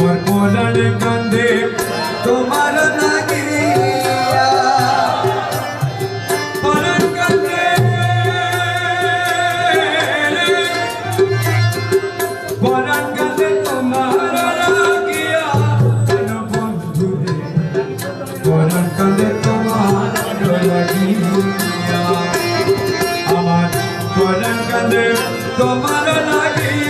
আমার বলার কান্দে তোমার আমার বলার কান্দে তোমার লাগিয়া।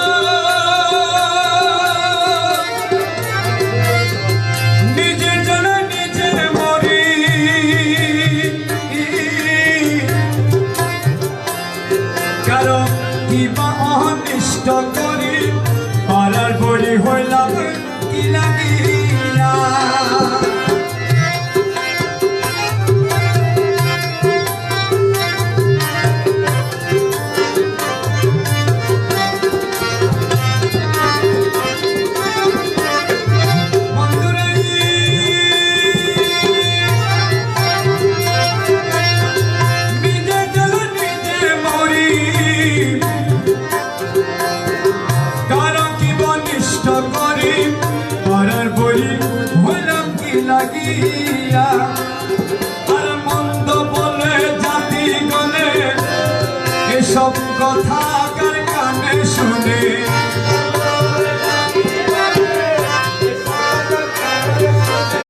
কিবা অনিষ্ট কৰি। পালাৰ বলি হৈ লাভ কিলা করি বলি হইলাম কি লাগিয়া? আর মন্দ বলে জাতি গলে এসব কথা